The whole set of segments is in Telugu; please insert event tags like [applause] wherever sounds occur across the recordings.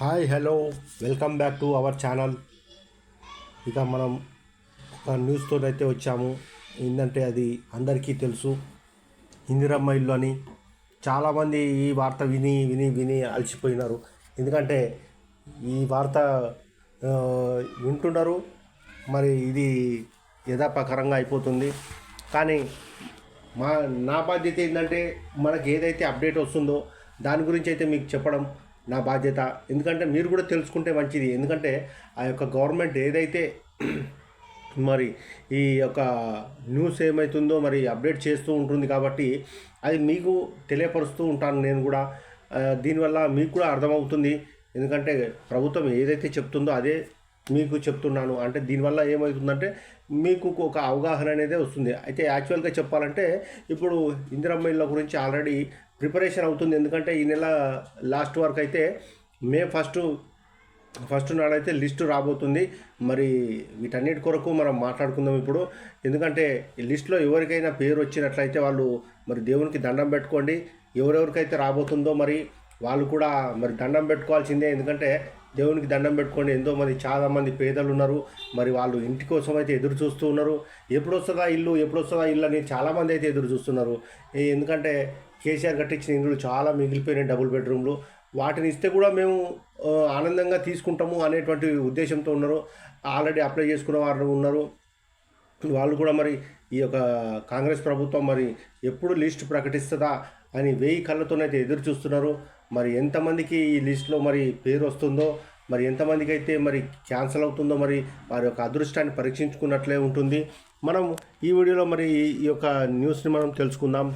Hi hello welcome back to our channel. ఇక మనం ఒక న్యూస్తో అయితే వచ్చాము. ఏంటంటే అది అందరికీ తెలుసు. ఇందిరమ్మ ఇల్లు అని చాలామంది ఈ వార్త విని విని విని అలసిపోయినారు. ఎందుకంటే ఈ వార్త వింటున్నారు. మరి ఇది యథాప్రకారంగా అయిపోతుంది. కానీ మా నా బాధ్యత ఏంటంటే మనకి ఏదైతే అప్డేట్ వస్తుందో దాని గురించి అయితే మీకు చెప్పడం. నా బాధ్యత. ఎందుకంటే మీరు కూడా తెలుసుకుంటే మంచిది. ఎందుకంటే ఆ యొక్క గవర్నమెంట్ ఏదైతే [clears throat] మరి ఈ యొక్క న్యూస్ ఏమవుతుందో మరి అప్డేట్ చేస్తూ ఉంటుంది కాబట్టి అది మీకు తెలియపరుస్తూ ఉంటాను నేను కూడా. దీనివల్ల మీకు కూడా అర్థమవుతుంది. ఎందుకంటే ప్రభుత్వం ఏదైతే చెప్తుందో అదే మీకు చెప్తున్నాను. అంటే దీనివల్ల ఏమవుతుందంటే మీకు ఒక అవగాహన అనేది వస్తుంది. అయితే యాక్చువల్గా చెప్పాలంటే ఇప్పుడు ఇందిరమ్మ ఇళ్ళ గురించి ఆల్రెడీ ప్రిపరేషన్ అవుతుంది. ఎందుకంటే ఈ నెల లాస్ట్ వరకు అయితే మే ఫస్ట్ ఫస్ట్ నాడైతే లిస్టు రాబోతుంది. మరి వీటన్నిటి కొరకు మనం మాట్లాడుకుందాం ఇప్పుడు. ఎందుకంటే ఈ లిస్టులో ఎవరికైనా పేరు వచ్చినట్లయితే వాళ్ళు మరి దేవునికి దండం పెట్టుకోండి. ఎవరెవరికైతే రాబోతుందో మరి వాళ్ళు కూడా మరి దండం పెట్టుకోవాల్సిందే. ఎందుకంటే దేవునికి దండం పెట్టుకోండి. ఎంతో మంది చాలా మంది పేదలు ఉన్నారు. మరి వాళ్ళు ఇంటి కోసం అయితే ఎదురు చూస్తూ ఉన్నారు. ఎప్పుడు వస్తుందా ఇల్లు? ఎప్పుడు వస్తుందా ఇల్లు అని చాలామంది అయితే ఎదురు చూస్తున్నారు. ఎందుకంటే కేసీఆర్ కట్టించిన ఇండ్లు చాలా మిగిలిపోయినాయి డబుల్ బెడ్రూమ్లు వాటిని ఇస్తే కూడా మేము ఆనందంగా తీసుకుంటాము అనేటువంటి ఉద్దేశంతో ఉన్నారు. ఆల్రెడీ అప్లై చేసుకున్న వారు ఉన్నారు. వాళ్ళు కూడా మరి ఈ యొక్క కాంగ్రెస్ ప్రభుత్వం మరి ఎప్పుడు లిస్ట్ ప్రకటిస్తుందా అని వెయ్యి కళ్ళతోనైతే ఎదురు చూస్తున్నారు. మరి ఎంతమందికి ఈ లిస్ట్లో మరి పేరు వస్తుందో మరి ఎంతమందికి అయితే మరి క్యాన్సిల్ అవుతుందో మరి వారి యొక్క అదృష్టాన్ని పరీక్షించుకున్నట్లే ఉంటుంది. మనం ఈ వీడియోలో మరి ఈ యొక్క న్యూస్ని మనం తెలుసుకుందాం.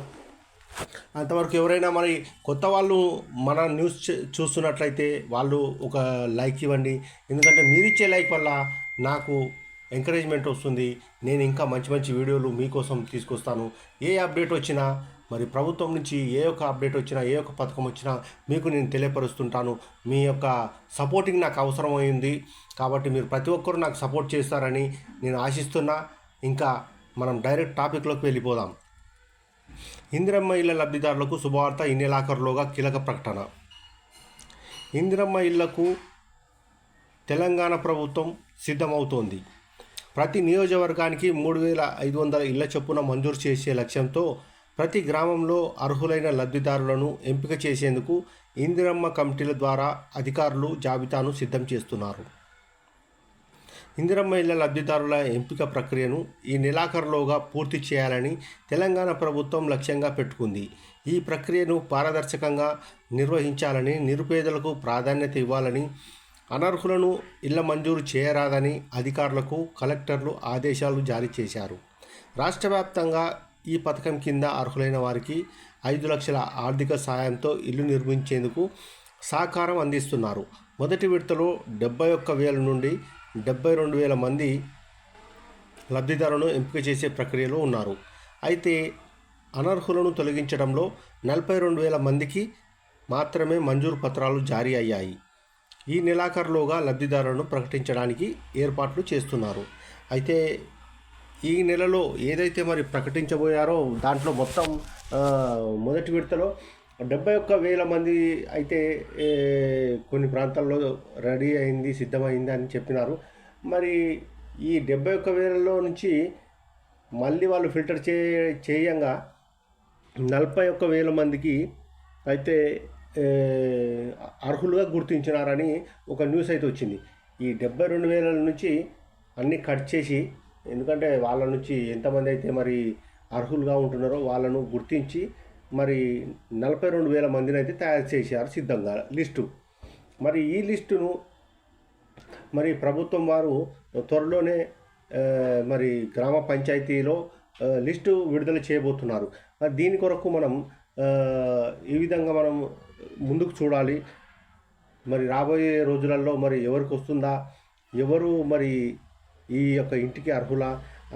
అంతవరకు ఎవరైనా మరి కొత్త వాళ్ళు మన న్యూస్ చూస్తున్నట్లయితే వాళ్ళు ఒక లైక్ ఇవ్వండి. ఎందుకంటే మీరిచ్చే లైక్ వల్ల నాకు ఎంకరేజ్మెంట్ వస్తుంది. నేను ఇంకా మంచి మంచి వీడియోలు మీకోసం తీసుకొస్తాను. ఏ అప్డేట్ వచ్చినా మరి ప్రభుత్వం నుంచి ఏ ఒక్క అప్డేట్ వచ్చినా ఏ ఒక్క పథకం వచ్చినా మీకు నేను తెలియపరుస్తుంటాను. మీ యొక్క సపోర్టింగ్ నాకు అవసరమైంది కాబట్టి మీరు ప్రతి ఒక్కరూ నాకు సపోర్ట్ చేస్తారని నేను ఆశిస్తున్నా. ఇంకా మనం డైరెక్ట్ టాపిక్లోకి వెళ్ళిపోదాం. ఇందిరమ్మ ఇళ్ళ లబ్ధిదారులకు శుభవార్త ఈ నెలాఖరులోగా కీలక ప్రకటన. ఇందిరమ్మ ఇళ్ళకు తెలంగాణ ప్రభుత్వం సిద్ధమవుతోంది. ప్రతి నియోజకవర్గానికి మూడు వేల ఐదు వందల ఇళ్ళ చొప్పున మంజూరు చేసే లక్ష్యంతో ప్రతి గ్రామంలో అర్హులైన లబ్ధిదారులను ఎంపిక చేసేందుకు ఇందిరమ్మ కమిటీల ద్వారా అధికారులు జాబితాను సిద్ధం చేస్తున్నారు. ఇందిరమ్మ ఇళ్ళ లబ్ధిదారుల ఎంపిక ప్రక్రియను ఈ నెలాఖరులోగా పూర్తి చేయాలని తెలంగాణ ప్రభుత్వం లక్ష్యంగా పెట్టుకుంది. ఈ ప్రక్రియను పారదర్శకంగా నిర్వహించాలని నిరుపేదలకు ప్రాధాన్యత ఇవ్వాలని అనర్హులను ఇళ్ళ మంజూరు చేయరాదని అధికారులకు కలెక్టర్లు ఆదేశాలు జారీ చేశారు. రాష్ట్ర వ్యాప్తంగా ఈ పథకం కింద అర్హులైన వారికి ఐదు లక్షల ఆర్థిక సాయంతో ఇల్లు నిర్మించేందుకు సహకారం అందిస్తున్నారు. మొదటి విడతలో డెబ్బై ఒక్క వేల నుండి డెబ్బై రెండు వేల మంది లబ్ధిదారులను ఎంపిక చేసే ప్రక్రియలో ఉన్నారు. అయితే అనర్హులను తొలగించడంలో నలభై రెండు వేల మందికి మాత్రమే మంజూరు పత్రాలు జారీ అయ్యాయి. ఈ నెలాఖరులోగా లబ్ధిదారులను ప్రకటించడానికి ఏర్పాట్లు చేస్తున్నారు. అయితే ఈ నెలలో ఏదైతే మరి ప్రకటించబోయారో దాంట్లో మొత్తం మొదటి విడతలో డెబ్బై ఒక్క వేల మంది అయితే కొన్ని ప్రాంతాల్లో రెడీ అయింది సిద్ధమైంది అని చెప్పినారు. మరి ఈ డెబ్బై ఒక్క వేలలో నుంచి మళ్ళీ వాళ్ళు ఫిల్టర్ చే చేయంగా నలభై ఒక్క వేల మందికి అయితే అర్హులుగా గుర్తించినారని ఒక న్యూస్ అయితే వచ్చింది. ఈ డెబ్బై రెండు వేల నుంచి అన్నీ కట్ చేసి ఎందుకంటే వాళ్ళ నుంచి ఎంతమంది అయితే మరి అర్హులుగా ఉంటున్నారో వాళ్ళను గుర్తించి మరి నలభై రెండు వేల మందిని అయితే తయారు చేశారు సిద్ధంగా లిస్టు. మరి ఈ లిస్టును మరి ప్రభుత్వం వారు త్వరలోనే మరి గ్రామ పంచాయతీలో లిస్టు విడుదల చేయబోతున్నారు. మరి దీని కొరకు మనం ఈ విధంగా మనం ముందుకు చూడాలి. మరి రాబోయే రోజులలో మరి ఎవరికి వస్తుందా ఎవరు మరి ఈ యొక్క ఇంటికి అర్హులా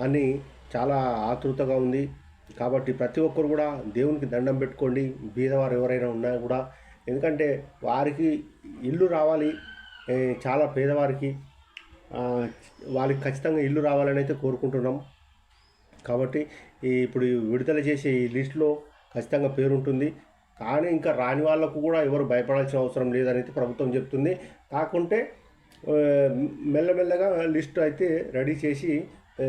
అని చాలా ఆతృతగా ఉంది. కాబట్టి ప్రతి ఒక్కరు కూడా దేవునికి దండం పెట్టుకోండి. బీదవారు ఎవరైనా ఉన్నా కూడా ఎందుకంటే వారికి ఇల్లు రావాలి చాలా పేదవారికి వాళ్ళకి ఖచ్చితంగా ఇల్లు రావాలని అయితే కోరుకుంటున్నాం. కాబట్టి ఇప్పుడు విడుదల చేసే ఈ లిస్టులో ఖచ్చితంగా పేరు ఉంటుంది కానీ ఇంకా రాని వాళ్ళకు కూడా ఎవరు భయపడాల్సిన అవసరం లేదనేది ప్రభుత్వం చెప్తుంది. కాకుంటే మెల్లమెల్లగా లిస్ట్ అయితే రెడీ చేసి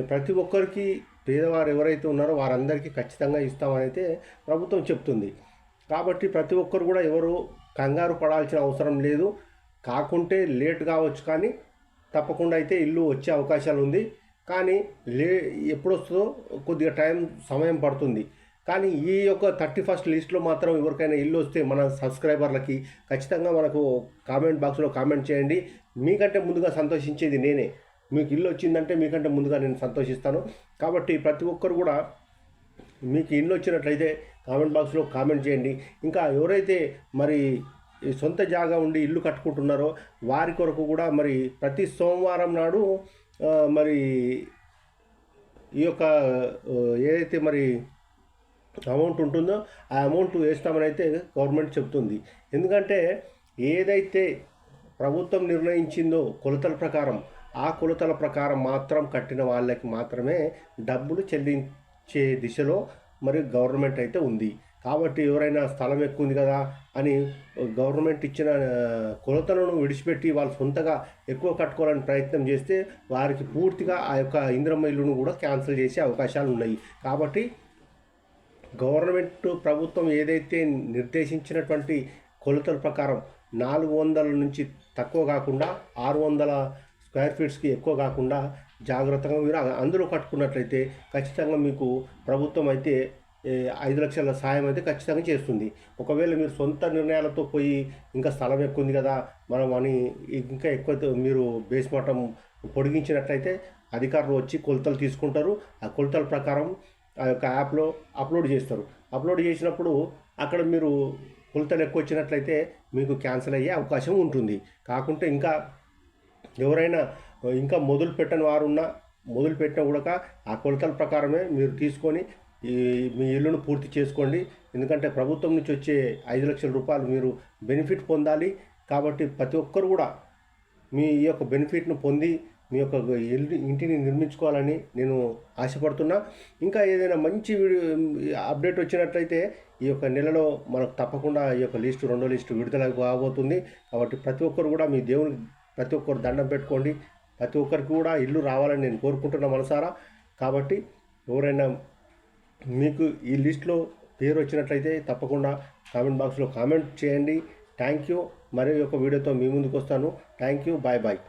ప్రతి ఒక్కరికి పేదవారు ఎవరైతే ఉన్నారో వారందరికీ ఖచ్చితంగా ఇస్తామని అయితే ప్రభుత్వం చెప్తుంది. కాబట్టి ప్రతి ఒక్కరు కూడా ఎవరు కంగారు పడాల్సిన అవసరం లేదు. కాకుంటే లేట్ కావచ్చు కానీ తప్పకుండా అయితే ఇల్లు వచ్చే అవకాశాలు ఉంది. కానీ లే ఎప్పుడు వస్తుందో కొద్దిగా టైం సమయం పడుతుంది. కానీ ఈ యొక్క థర్టీ ఫస్ట్ లిస్ట్లో మాత్రం ఎవరికైనా ఇల్లు వస్తే మన సబ్స్క్రైబర్లకి ఖచ్చితంగా మనకు కామెంట్ బాక్స్లో కామెంట్ చేయండి. మీకంటే ముందుగా సంతోషించేది నేనే. మీకు ఇల్లు వచ్చిందంటే మీకంటే ముందుగా నేను సంతోషిస్తాను. కాబట్టి ప్రతి ఒక్కరు కూడా మీకు ఇల్లు వచ్చినట్లయితే కామెంట్ బాక్స్లో కామెంట్ చేయండి. ఇంకా ఎవరైతే మరి ఈ సొంత జాగా ఉండి ఇల్లు కట్టుకుంటున్నారో వారి కొరకు కూడా మరి ప్రతి సోమవారం నాడు మరి ఈ యొక్క ఏదైతే మరి అమౌంట్ ఉంటుందో ఆ అమౌంట్ వేస్తామని అయితే గవర్నమెంట్ చెప్తుంది. ఎందుకంటే ఏదైతే ప్రభుత్వం నిర్ణయించిందో కొలతల ప్రకారం ఆ కొలతల ప్రకారం మాత్రం కట్టిన వాళ్ళకి మాత్రమే డబ్బులు చెల్లించే దిశలో మరి గవర్నమెంట్ అయితే ఉంది. కాబట్టి ఎవరైనా స్థలం ఎక్కువ ఉంది కదా అని గవర్నమెంట్ ఇచ్చిన కొలతలను విడిచిపెట్టి వాళ్ళు సొంతగా ఎక్కువ కట్టుకోవాలని ప్రయత్నం చేస్తే వారికి పూర్తిగా ఆ యొక్క ఇంద్రమ్మ ఇల్లును కూడా క్యాన్సిల్ చేసే అవకాశాలు ఉన్నాయి. కాబట్టి గవర్నమెంట్ ప్రభుత్వం ఏదైతే నిర్దేశించినటువంటి కొలతల ప్రకారం నాలుగు వందల నుంచి తక్కువ కాకుండా ఆరు వందల స్క్వేర్ ఫీట్స్కి ఎక్కువ కాకుండా జాగ్రత్తగా మీరు అందులో కట్టుకున్నట్లయితే ఖచ్చితంగా మీకు ప్రభుత్వం అయితే ఐదు లక్షల సాయం అయితే ఖచ్చితంగా చేస్తుంది. ఒకవేళ మీరు సొంత నిర్ణయాలతో పోయి ఇంకా స్థలం ఎక్కువ ఉంది కదా మనం అని ఇంకా ఎక్కువ మీరు బేస్ మఠం పొడిగించినట్లయితే అధికారులు వచ్చి కొలతలు తీసుకుంటారు. ఆ కొలతల ప్రకారం ఆ యొక్క యాప్లో అప్లోడ్ చేస్తారు. అప్లోడ్ చేసినప్పుడు అక్కడ మీరు కొలతలు ఎక్కువ వచ్చినట్లయితే మీకు క్యాన్సిల్ అయ్యే అవకాశం ఉంటుంది. కాకుంటే ఇంకా ఎవరైనా ఇంకా మొదలు పెట్టని వారు ఉన్నా మొదలు పెట్టినా కూడా ఆ కొలతల ప్రకారమే మీరు తీసుకొని ఈ మీ ఇల్లును పూర్తి చేసుకోండి. ఎందుకంటే ప్రభుత్వం నుంచి వచ్చే ఐదు లక్షల రూపాయలు మీరు బెనిఫిట్ పొందాలి. కాబట్టి ప్రతి ఒక్కరు కూడా మీ ఈ యొక్క బెనిఫిట్ను పొంది మీ యొక్క ఇల్లు ఇంటిని నిర్మించుకోవాలని నేను ఆశపడుతున్నా. ఇంకా ఏదైనా మంచి వీడియో అప్డేట్ వచ్చినట్లయితే ఈ యొక్క నెలలో మనకు తప్పకుండా ఈ యొక్క లిస్టు రెండో లిస్టు విడుదల కాబోతుంది. కాబట్టి ప్రతి ఒక్కరు కూడా మీ దేవుని ప్రతి ఒక్కరు దండం పెట్టుకోండి. ప్రతి ఒక్కరికి కూడా ఇల్లు రావాలని నేను కోరుకుంటున్నా మనసారా. కాబట్టి ఎవరైనా మీకు ఈ లిస్ట్లో పేరు వచ్చినట్లయితే తప్పకుండా కామెంట్ బాక్స్లో కామెంట్ చేయండి. Thank you. మరి ఒక వీడియోతో మీ ముందుకు వస్తాను. Thank you. Bye bye.